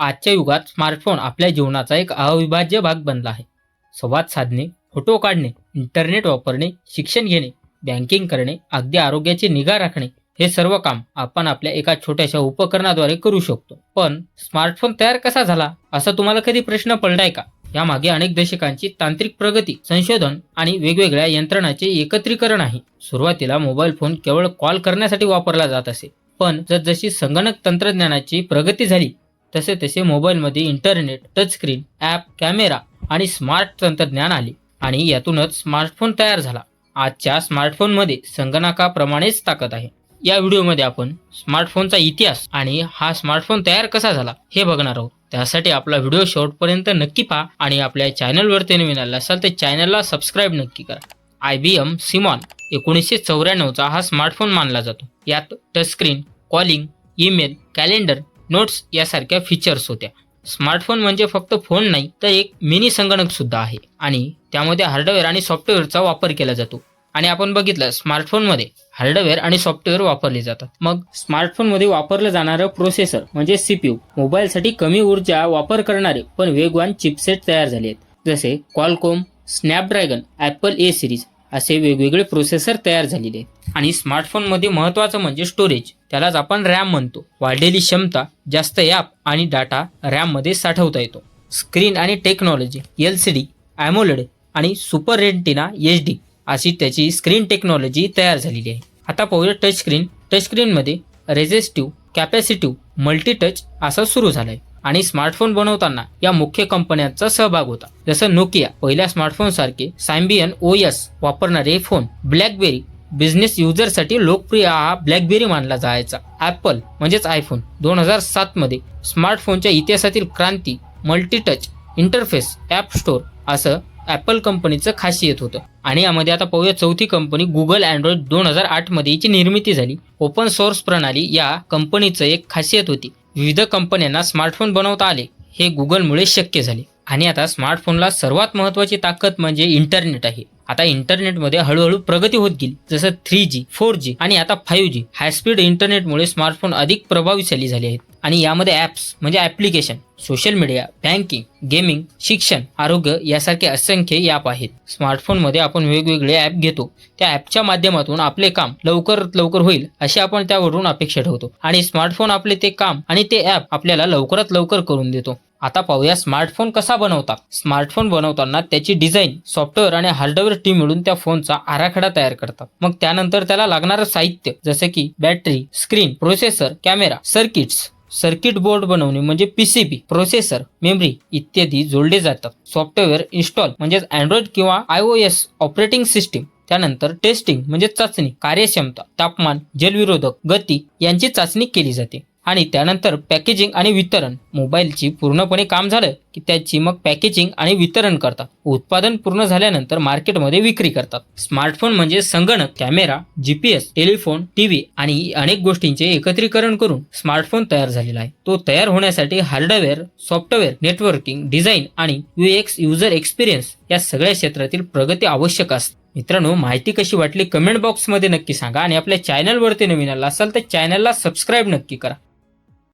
आजच्या युगात स्मार्टफोन आपल्या जीवनाचा एक अविभाज्य भाग बनला आहे. संवाद साधणे फोटो काढणे इंटरनेट वापरणे शिक्षण घेणे बँकिंग करणे अगदी आरोग्याची निगा राखणे हे सर्व काम आपण आपल्या एका छोट्याशा उपकरणाद्वारे करू शकतो. पण स्मार्टफोन तयार कसा झाला असा तुम्हाला कधी प्रश्न पडलाय का? यामागे अनेक दशकांची तांत्रिक प्रगती संशोधन आणि वेगवेगळ्या यंत्रणाचे एकत्रीकरण आहे. सुरुवातीला मोबाईल फोन केवळ कॉल करण्यासाठी वापरला जात असे. पण जसजशी संगणक तंत्रज्ञानाची प्रगती झाली तसे तसे मोबाईलमध्ये इंटरनेट टचस्क्रीन ॲप कॅमेरा आणि स्मार्ट तंत्रज्ञान आले आणि यातूनच स्मार्टफोन तयार झाला. आजच्या स्मार्टफोनमध्ये संगणकाप्रमाणेच ताकद आहे. या व्हिडिओमध्ये आपण स्मार्टफोनचा इतिहास आणि हा स्मार्टफोन तयार कसा झाला हे बघणार आहोत. त्यासाठी आपला व्हिडिओ शेवटपर्यंत नक्की पहा आणि आपल्या चॅनलवरती नवीन आला असाल तर चॅनलला सबस्क्राईब नक्की करा. आय बी एम सिमॉन एकोणीसशे चौऱ्याण्णवचा हा स्मार्टफोन मानला जातो. यात touchscreen calling email calendar notes यासारख्या फीचर्स होत्या. स्मार्टफोन म्हणजे फक्त फोन नाही तर एक मिनी संगणक सुद्धा आहे आणि त्यामध्ये हार्डवेअर आणि सॉफ्टवेअरचा वापर केला जातो. आणि आपण बघितलं स्मार्टफोनमध्ये हार्डवेअर आणि सॉफ्टवेअर वापरले जातात. मग स्मार्टफोनमध्ये वापरलं जाणारं प्रोसेसर म्हणजे सीपीयू मोबाईलसाठी कमी ऊर्जा वापर करणारे पण वेगवान चिपसेट तयार झाले आहेत. जसे Qualcomm Snapdragon Apple A series असे वेगवेगळे प्रोसेसर तयार झालेले आहेत. आणि स्मार्टफोनमध्ये महत्त्वाचं म्हणजे स्टोरेज त्यालाच आपण रॅम म्हणतो. वाढलेली क्षमता जास्त ॲप आणि डाटा रॅममध्ये साठवता येतो. स्क्रीन आणि technology L C D AMOLED आणि सुपर रेंटिना एच डी अशी त्याची स्क्रीन टेक्नॉलॉजी तयार झालेली आहे. आता पाहूया टच स्क्रीन टच स्क्रीनमध्ये रेझिस्टिव्ह कॅपॅसिटिव्ह मल्टी टच असं सुरू आहे आणि स्मार्टफोन बनवताना या मुख्य कंपन्यांचा सहभाग होता. जसं नोकिया पहिल्या स्मार्टफोन सारखे सायम्बियन ओ एस वापरणारे फोन ब्लॅकबेरी बिझनेस युजरसाठी लोकप्रिय हा ब्लॅकबेरी मानला जायचा. ॲपल म्हणजेच आयफोन दोन हजार सातमध्ये स्मार्टफोनच्या इतिहासातील क्रांती मल्टीटच इंटरफेस ॲप स्टोर असं ॲपल कंपनीचं खासियत होतं. आणि यामध्ये आता पाहूया चौथी कंपनी गुगल अँड्रॉइड दोन हजार आठमध्ये याची निर्मिती झाली. ओपन सोर्स प्रणाली या कंपनीचं एक खासियत होती. विविध कंपन्यांना स्मार्टफोन बनवता आले. हे गुगलमुळे शक्य झाले. आणि आता स्मार्टफोनला सर्वात महत्त्वाची ताकद म्हणजे इंटरनेट आहे. आता इंटरनेटमध्ये हळूहळू प्रगती होत गेली. जसं थ्री जी फोर जी आणि आता फाईव्ह जी हायस्पीड इंटरनेटमुळे स्मार्टफोन अधिक प्रभावीशाली झाले आहेत. आणि यामध्ये ॲप्स म्हणजे application social media banking gaming शिक्षण आरोग्य यासारखे असंख्य ॲप आहेत. स्मार्टफोनमध्ये आपण वेगवेगळे ॲप घेतो. त्या ॲपच्या माध्यमातून आपले काम लवकरात लवकर होईल अशी आपण त्यावरून अपेक्षा ठेवतो. आणि स्मार्टफोन आपले ते काम आणि ते ॲप आपल्याला लवकरात लवकर करून देतो. आता पाहूया स्मार्टफोन कसा बनवतात स्मार्टफोन बनवताना त्याची डिझाईन सॉफ्टवेअर आणि हार्डवेअर टीम मिळून त्या फोनचा आराखडा तयार करतात. मग त्यानंतर त्याला लागणारं साहित्य जसे की battery screen processor camera circuits. Circuit board बनवणे म्हणजे पीसीबी प्रोसेसर मेमरी इत्यादी जोडले जातात. सॉफ्टवेअर इन्स्टॉल म्हणजेच अँड्रॉइड किंवा I O S operating system. त्यानंतर टेस्टिंग म्हणजे चाचणी कार्यक्षमता तापमान जलविरोधक गती यांची चाचणी केली जाते. आणि त्यानंतर पॅकेजिंग आणि वितरण. मोबाईलची पूर्णपणे काम झालं की त्याची मग पॅकेजिंग आणि वितरण करतात. उत्पादन पूर्ण झाल्यानंतर मार्केटमध्ये विक्री करतात. स्मार्टफोन म्हणजे संगणक कॅमेरा जीपीएस टेलिफोन टीव्ही आणि अनेक गोष्टींचे एकत्रीकरण करून स्मार्टफोन तयार झालेला आहे. तो तयार होण्यासाठी हार्डवेअर सॉफ्टवेअर नेटवर्किंग डिझाईन आणि युएक्स युजर एक्सपिरियन्स या सगळ्या क्षेत्रातील प्रगती आवश्यक असते. मित्रांनो माहिती कशी वाटली कमेंट बॉक्समध्ये नक्की सांगा आणि आपल्या चॅनलवरती नवीन आला असाल तर चॅनलला सबस्क्राईब नक्की करा.